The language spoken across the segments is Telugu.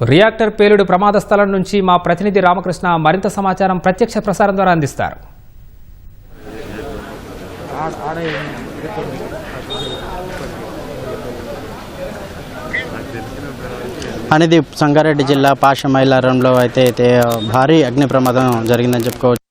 రియాక్టర్ పేలుడు ప్రమాద స్థలం నుంచి మా ప్రతినిధి రామకృష్ణ మరింత సమాచారం ప్రత్యక్ష ప్రసారం ద్వారా అందిస్తారు. అనేది సంగారెడ్డి జిల్లా పాషమైలారంలో అయితే అయితే భారీ అగ్ని ప్రమాదం జరిగిందని చెప్పుకోవచ్చు.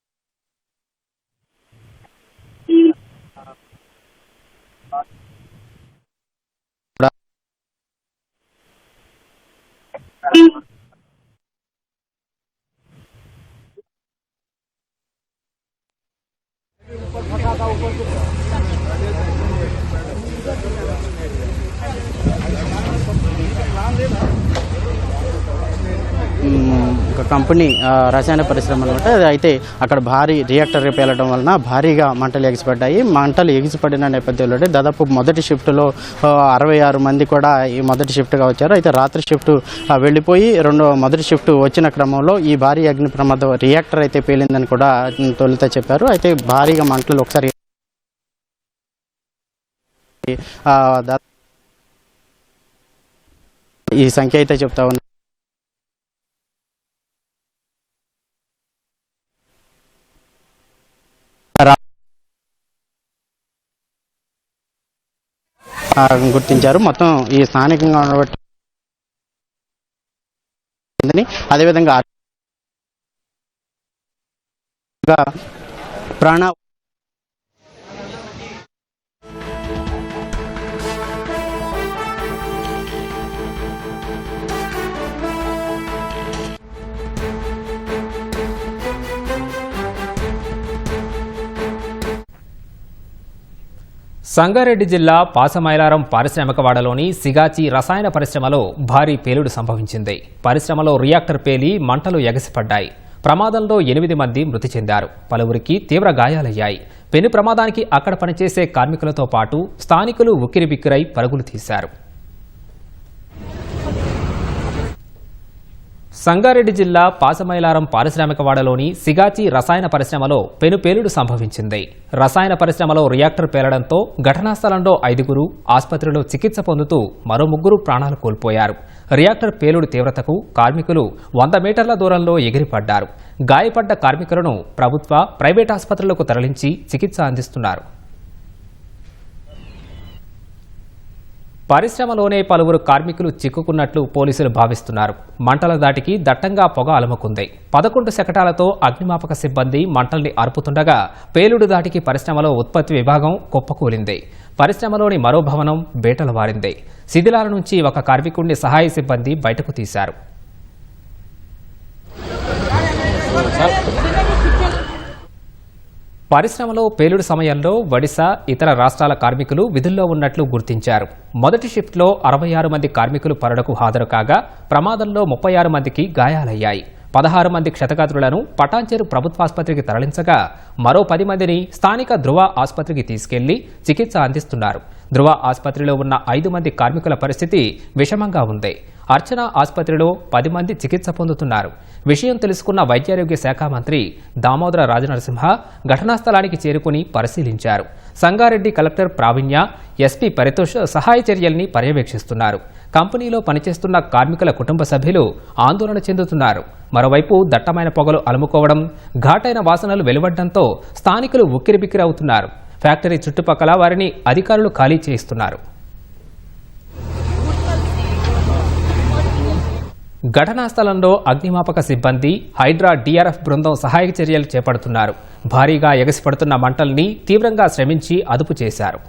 మ్మ్, ఒక కంపెనీ రసాయన పరిశ్రమ అనమాట అయితే అక్కడ భారీ రియాక్టర్ పేలడం వలన భారీగా మంటలు ఎగిసిపడ్డాయి. మంటలు ఎగిసిపడిన నేపథ్యంలో దాదాపు మొదటి షిఫ్ట్లో అరవై ఆరు మంది కూడా ఈ మొదటి షిఫ్ట్గా వచ్చారు. అయితే రాత్రి షిఫ్ట్ వెళ్ళిపోయి రెండో మొదటి షిఫ్ట్ వచ్చిన క్రమంలో ఈ భారీ అగ్ని ప్రమాదం రియాక్టర్ అయితే పేలిందని కూడా తొలుత చెప్పారు. అయితే భారీగా మంటలు ఒకసారి ఈ సంఖ్య అయితే చెప్తా గుర్తించారు. మొత్తం ఈ స్థానికంగా ఉండబట్టి అదేవిధంగా ప్రాణ సంగారెడ్డి జిల్లా పాసమైలారం పారిశ్రామికవాడలోని సిగాచి రసాయన పరిశ్రమలో భారీ పేలుడు సంభవించింది. పరిశ్రమలో రియాక్టర్ పేలి మంటలు ఎగసిపడ్డాయి. ప్రమాదంలో ఎనిమిది మంది మృతి చెందారు. పలువురికి తీవ్ర గాయాలయ్యాయి. పెను ప్రమాదానికి అక్కడ పనిచేసే కార్మికులతో పాటు స్థానికులు ఉక్కిరిబిక్కిరై పరుగులు తీశారు. సంగారెడ్డి జిల్లా పాసమైలారం పారిశ్రామికవాడలోని సిగాచి రసాయన పరిశ్రమలో పెనుపేలుడు సంభవించింది. రసాయన పరిశ్రమలో రియాక్టర్ పేలడంతో ఘటనా స్థలంలో ఐదుగురు ఆసుపత్రిలో చికిత్స పొందుతూ మరో ముగ్గురు ప్రాణాలు కోల్పోయారు. రియాక్టర్ పేలుడు తీవ్రతకు కార్మికులు వంద మీటర్ల దూరంలో ఎగిరిపడ్డారు. గాయపడ్డ కార్మికులను ప్రభుత్వ ప్రైవేట్ ఆసుపత్రులకు తరలించి చికిత్స అందిస్తున్నారు. పరిశ్రమలోనే పలువురు కార్మికులు చిక్కుకున్నట్లు పోలీసులు భావిస్తున్నారు. మంటల దాటికి దట్టంగా పొగ అలుముకుంది. పదకొండు శకటాలతో అగ్నిమాపక సిబ్బంది మంటల్ని అరుపుతుండగా పేలుడు దాటికి పరిశ్రమలో ఉత్పత్తి విభాగం కుప్పకూలింది. పరిశ్రమలోని మరో భవనం బేటలు వారింది శిథిలాల నుంచి ఒక కార్మికుడిని సహాయ సిబ్బంది బయటకు తీశారు. పరిశ్రమలో పేలుడు సమయంలో ఒడిశా ఇతర రాష్ట్రాల కార్మికులు విధుల్లో ఉన్నట్లు గుర్తించారు. మొదటి షిఫ్ట్లో అరవై ఆరు మంది కార్మికులు పరడకు హాజరు కాగా ప్రమాదంలో ముప్పై ఆరు మందికి గాయాలయ్యాయి. పదహారు మంది క్షతగాత్రులను పటాంచేరు ప్రభుత్వాసుపత్రికి తరలించగా మరో పది మందిని స్థానిక ధృవ ఆసుపత్రికి తీసుకెళ్ళి చికిత్స అందిస్తున్నారు. ధృవ ఆసుపత్రిలో ఉన్న ఐదు మంది కార్మికుల పరిస్థితి విషమంగా ఉంది. అర్చన ఆసుపత్రిలో పది మంది చికిత్స పొందుతున్నారు. విషయం తెలుసుకున్న వైద్యారోగ్య శాఖ మంత్రి దామోదర రాజనరసింహ ఘటనా స్థలానికి చేరుకుని పరిశీలించారు. సంగారెడ్డి కలెక్టర్ ప్రావీణ్య ఎస్పీ పరితోష్ సహాయ చర్యల్ని పర్యవేక్షిస్తున్నారు. కంపెనీలో పనిచేస్తున్న కార్మికుల కుటుంబ సభ్యులు ఆందోళన చెందుతున్నారు. మరోవైపు దట్టమైన పొగలు అలుముకోవడం ఘాటైన వాసనలు వెలువడడంతో స్థానికులు ఉక్కిరిబిక్కిరి అవుతున్నారు. ఫ్యాక్టరీ చుట్టుపక్కల వారిని అధికారులు ఖాళీ చేయిస్తున్నారు. ఘటనా స్థలంలో అగ్నిమాపక సిబ్బంది హైడ్రా డీఆర్ఎఫ్ బృందం సహాయక చర్యలు చేపడుతున్నారు. భారీగా ఎగసిపడుతున్న మంటల్ని తీవ్రంగా శ్రమించి అదుపు చేశారు.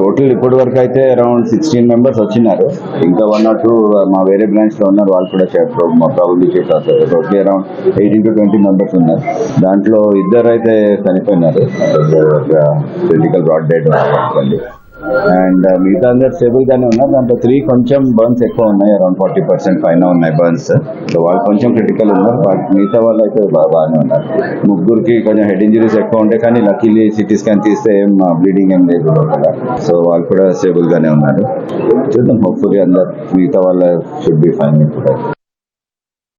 టోటల్ ఇప్పటి వరకు అయితే అరౌండ్ సిక్స్టీన్ మెంబర్స్ వచ్చినారు. ఇంకా వన్ ఆర్ టూ మా వేరే బ్రాంచ్లో ఉన్నారు వాళ్ళు కూడా ప్రాబ్లం చేశారు. Total around eighteen to twenty members ఉన్నారు. దాంట్లో ఇద్దరు అయితే చనిపోయినారు critical brought dead and uh, మిగతా అందరు స్టేబుల్ గానే ఉన్నారు. దాంట్లో త్రీ కొంచెం బర్న్స్ ఎక్కువ ఉన్నాయి. అరౌండ్ ఫార్టీ పర్సెంట్ పైన ఉన్నాయి బర్న్స్ సో వాళ్ళు కొంచెం క్రిటికల్ ఉన్నారు. బట్ మిగతా వాళ్ళు అయితే బాగానే ఉన్నారు. ముగ్గురికి కొంచెం హెడ్ ఇంజరీస్ ఎక్కువ ఉంటాయి. కానీ లక్కీలీ సిటీ స్కాన్ తీస్తే ఏం బ్లీడింగ్ ఏం లేదు కదా సో వాళ్ళు కూడా స్టేబుల్ గానే ఉన్నారు. చూద్దాం. హోప్ఫుల్లీ అందరు మిగతా వాళ్ళ షుడ్ బి ఫైన్ ఇప్పుడు